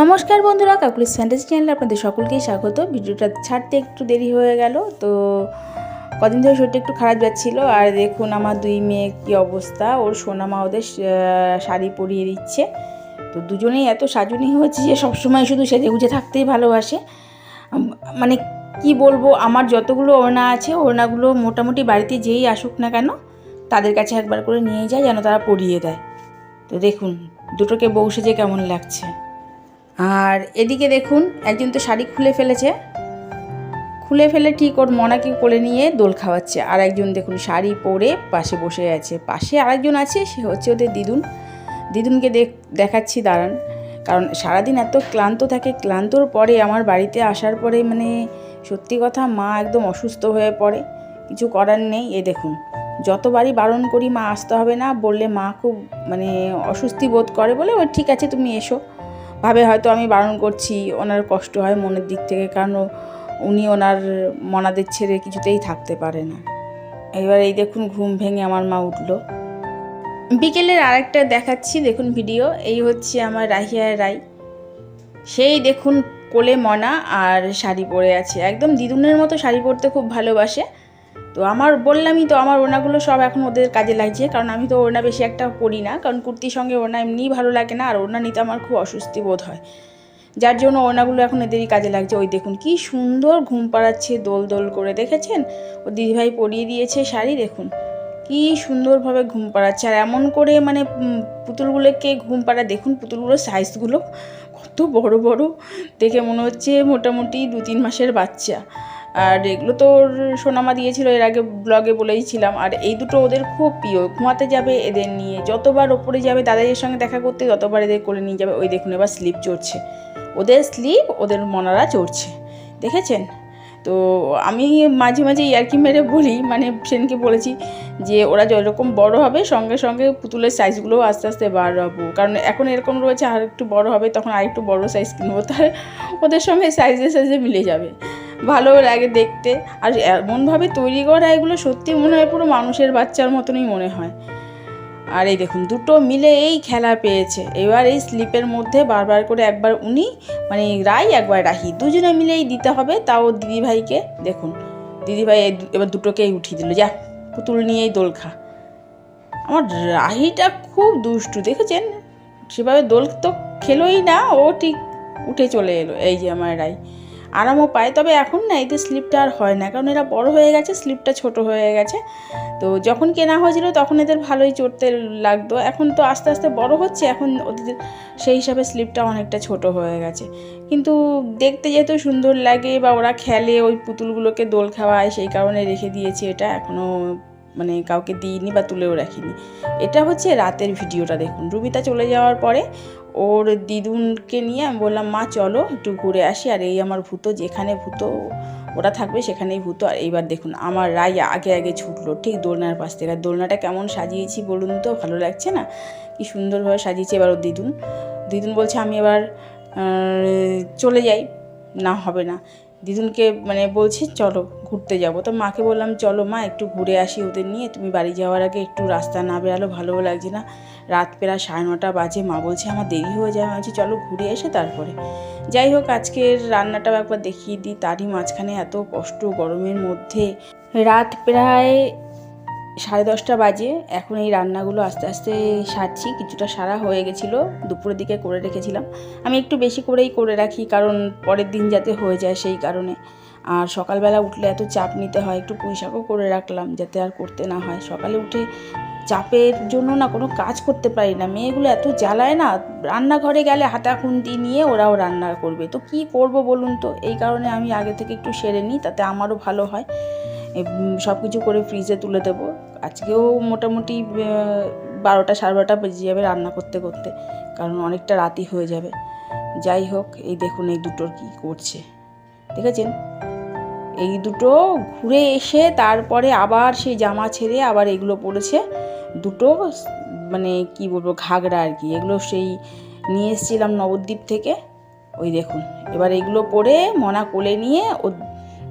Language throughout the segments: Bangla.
নমস্কার বন্ধুরা কাকুলিস ফ্যান্টাসি চ্যানেলে আপনাদের সকলকেই স্বাগত। ভিডিওটা ছাড়তে একটু দেরি হয়ে গেল, তো কদিন ধরে শরীরটা একটু খারাপ যাচ্ছিল, আর দেখুন আমার দুই মেয়ে কী অবস্থা। ওর সোনামা ওদের শাড়ি পরিয়ে দিচ্ছে। তো দুজনেই এত সাজুনি হয়েছে যে সবসময় শুধু সেজে গুজে থাকতেই ভালোবাসে। মানে কি বলব, আমার যতগুলো ওড়না আছে, ওড়নাগুলো মোটামুটি বাড়িতে যেই আসুক না কেন, তাদের কাছে একবার করে নিয়ে যায় যেন তারা পরিয়ে দেয়। তো দেখুন দুটোকে বউ সেজে কেমন লাগছে। আর এদিকে দেখুন, একজন তো শাড়ি খুলে ফেলেছে। খুলে ফেলে ঠিক ওর মনাকে কোলে নিয়ে দোল খাওয়াচ্ছে। আর একজন দেখুন, শাড়ি পরে পাশে বসে আছে। পাশে আরেকজন আছে, সে হচ্ছে ওদের দিদুন। দিদুনকে দেখ, দেখাচ্ছি, দাঁড়ান। কারণ সারাদিন এত ক্লান্ত থাকে, ক্লান্তর পরে আমার বাড়িতে আসার পরে মানে সত্যি কথা মা একদম অসুস্থ হয়ে পড়ে। কিছু করার নেই, এ দেখুন। যতবারই বারণ করি, মা আসতে হবে না বললে মা খুব মানে অস্বস্তি বোধ করে বলে, ও, ঠিক আছে, তুমি এসো। ভাবে হয়তো আমি বারণ করছি, ওনার কষ্ট হয় মনের দিক থেকে, কারণ উনি ওনার মনাদের ছেড়ে কিছুতেই থাকতে পারে না। এবার এই দেখুন, ঘুম ভেঙে আমার মা উঠল। বিকেলের আরেকটা দেখাচ্ছি, দেখুন ভিডিও। এই হচ্ছে আমার রাহিয়া রাই। সেই দেখুন কোলে মনা আর শাড়ি পরে আছে। একদম দিদুনের মতো শাড়ি পরতে খুব ভালোবাসে। তো আমার বললামই তো আমার ওনাগুলো সব এখন ওদের কাজে লাগছে কারণ আমি তো ওনা বেশি একটা পরি না, কারণ কুর্তির সঙ্গে ওনা এমনিই ভালো লাগে না, আর ওনা নিতে আমার খুব অস্বস্তি বোধ হয়। যার জন্য ওনাগুলো এখন এদেরই কাজে লাগছে। ওই দেখুন কি সুন্দর ঘুম পাড়াচ্ছে দোল দোল করে, দেখেছেন? ও দিদিভাই পরিয়ে দিয়েছে শাড়ি, দেখুন। কি সুন্দরভাবে ঘুম পাড়াচ্ছে, আর এমন করে মানে পুতুলগুলোকে ঘুম পাড়া দেখুন পুতুলগুলোর সাইজগুলো কত বড় বড়, দেখে মনে হচ্ছে মোটামুটি দু তিন মাসের বাচ্চা। আর এগুলো তো সোনামা দিয়েছিল, এর আগে ব্লগে বলেইছিলাম। আর এই দুটো ওদের খুব প্রিয়, ঘুমাতে যাবে এদের নিয়ে, যতবার ওপরে যাবে দাদাদের সঙ্গে দেখা করতে, ততবার এদের কোলে নিয়ে যাবে। ওই দেখুন এবার স্লিপ চড়ছে। ওদের স্লিপ ওদের মনারা চড়ছে। দেখেছেন? তো আমি মাঝে মাঝে ইয়ার্কি মেরে বলি মানে সেনকে বলেছি যে ওরা যেরকম বড় হবে, সঙ্গে সঙ্গে পুতুলের সাইজগুলোও আস্তে আস্তে বাড়াবো। কারণ এখন এরকম রয়েছে, আর একটু বড় হবে, তখন আর একটু বড় সাইজ কিনবো, তাহলে ওদের সঙ্গে সাইজে সাইজে মিলে যাবে। ভালো লাগে দেখতে। আর এমনভাবে তৈরি করা এগুলো সত্যি মনে হয় পুরো মানুষের বাচ্চার মতনই মনে হয়। আর এই দেখুন, দুটো মিলে এই খেলা পেয়েছে। এবার এই স্লিপের মধ্যে বারবার করে একবার উনি মানে রাই, একবার রাহি, দুজনে মিলেই দিতে হবে তাও দিদিভাইকে। দেখুন, দিদিভাই এবার দুটোকেই উঠিয়ে দিল। যা, পুতুল নিয়েই দোল খা। আমার রাহিটা খুব দুষ্টু, দেখেছেন? সেভাবে দোল তো খেলোই না, ও ঠিক উঠে চলে এলো, এই যে আমার রাই। আরামও পায়। তবে এখন না এদের স্লিপটা আর হয় না। কারণ এরা বড় হয়ে গেছে স্লিপটা ছোট হয়ে গেছে। তো যখন কেনা হয়েছিল তখন এদের ভালোই চড়তে লাগতো। এখন তো আস্তে আস্তে বড় হচ্ছে, এখন ওদের সেই হিসাবে স্লিপটা অনেকটা ছোট হয়ে গেছে। কিন্তু দেখতে যেহেতু সুন্দর লাগে বা ওরা খেলে, ওই পুতুলগুলোকে দোল খাওয়ায়, সেই কারণে রেখে দিয়েছি এটা। এখনও মানে কাউকে দিইনি বা তুলেও রাখিনি। এটা হচ্ছে রাতের ভিডিওটা দেখুন। রুবিতা চলে যাওয়ার পরে ওর দিদুনকে নিয়ে আমি বললাম, মা, চলো একটু ঘুরে আসি। আর এই আমার ভূতো, যেখানে ভূতো ওরা থাকবে সেখানেই ভূতো। আর এইবার দেখুন, আমার রাই আগে আগে ছুটলো ঠিক দোলনার পাশ থেকে। আর দোলনাটা কেমন সাজিয়েছি বলুন তো, ভালো লাগছে না? কি সুন্দরভাবে সাজিয়েছি এবার ওর দিদুন। দিদুন বলছে, আমি এবার চলে যাই, না হবে না। দিদুনকে মানে বলছি, চলো ঘুরতে যাব। তো মাকে বললাম, চলো মা, একটু ঘুরে আসি ওদের নিয়ে। তুমি বাড়ি যাওয়ার আগে একটু রাস্তা না বেরালো, ভালোও লাগছে না। রাত পেরা সাড়ে নটা বাজে, মা বলছে, আমার দেরি হয়ে যায় বলছি, চলো ঘুরে এসে তারপরে। যাই হোক, আজকের রান্নাটাও একবার দেখিয়ে দিই। তারই মাঝখানে এত কষ্ট গরমের মধ্যে। রাত প্রায় সাড়ে দশটা বাজে। এখন এই রান্নাগুলো আস্তে আস্তে সারছি। কিছুটা সারা হয়ে গেছিল। দুপুরের দিকে করে রেখেছিলাম। আমি একটু বেশি করেই করে রাখি কারণ পরের দিন যাতে হয়ে যায় সেই কারণে। আর সকালবেলা উঠলে এত চাপ নিতে হয়। একটু পুঁইশাকও করে রাখলাম যাতে আর করতে না হয়। সকালে উঠে চাপের জন্য না কোনো কাজ করতে পারি না। মেয়েগুলো এত জ্বালায় না, রান্নাঘরে গেলে হাতা খুন্তি নিয়ে ওরাও রান্না করবে। তো কি করব বলুন তো? এই কারণে আমি আগে থেকে একটু সেরে নিই, তাতে আমারও ভালো হয়। সব কিছু করে ফ্রিজে তুলে দেবো। আজকেও মোটামুটি বারোটা সাড়ে বারোটা বেজে যাবে রান্না করতে করতে, কারণ অনেকটা রাতি হয়ে যাবে। যাই হোক, এই দেখুন এই দুটোর কি করছে। দেখেছেন? এই দুটো ঘুরে এসে তারপরে আবার সেই জামা ছেড়ে আবার এগুলো পড়েছে। দুটো মানে কি বলব, ঘাগরা আর কি। এগুলো সেই নিয়ে এসেছিলাম নবদ্বীপ থেকে। ওই দেখুন, এবার এগুলো পরে মনা কোলে নিয়ে ও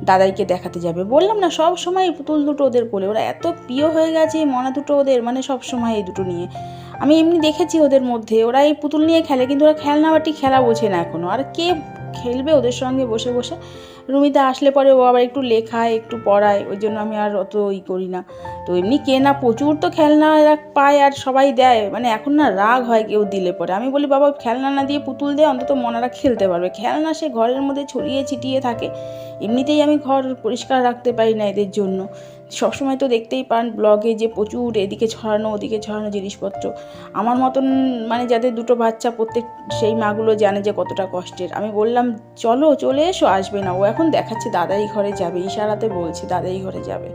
দাদাইকে দেখাতে যাবে। বললাম না, সব সময় পুতুল দুটো ওদের কোলে। ওরা এত প্রিয় হয়ে গেছে, মনা দুটো ওদের মানে সব সময় এই দুটো নিয়ে। আমি এমনি দেখেছি ওদের মধ্যে। ওরা এই পুতুল নিয়ে খেলে, কিন্তু ওরা খেলনা বাটি খেলা বোঝে না এখনও আর কে খেলবে ওদের সঙ্গে বসে বসে? রুমিতা আসলে পরে ও আবার একটু লেখায়, একটু পড়ায়, ওই জন্য আমি আর অত ই করি না। তো এমনি কে না প্রচুর তো খেলনা পায় আর সবাই দেয় মানে এখন না রাগ হয় কেউ দিলে পরে। আমি বলি, বাবা, খেলনা না দিয়ে পুতুল দেয় অন্তত মনারা খেলতে পারবে। খেলনা সে ঘরের মধ্যে ছড়িয়ে ছিটিয়ে থাকে, এমনিতেই আমি ঘর পরিষ্কার রাখতে পারি না এদের জন্য। সবসময় তো দেখতেই পান ব্লগে যে প্রচুর এদিকে ছড়ানো, ওদিকে ছড়ানো জিনিসপত্র। আমার মতন মানে যাদের দুটো বাচ্চা, প্রত্যেক সেই মাগুলো জানে যে কতটা কষ্টের। আমি বললাম, চলো, চলে এসো, আসবে না। ও এখন দেখাচ্ছে, দাদাই ঘরে যাবে। ইশারাতে বলছে, দাদাই ঘরে যাবে।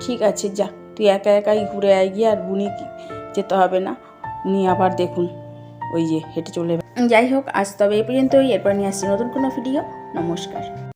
ঠিক আছে, যা। তুই একা একাই ঘুরে আয় গিয়ে, আর বুনি যেতে হবে না। উনি আবার দেখুন, ওই যে হেঁটে চলে। যাই হোক, আজ তবে এই পর্যন্তই। এরপর নিয়ে আসছি নতুন কোনো ভিডিও নমস্কার।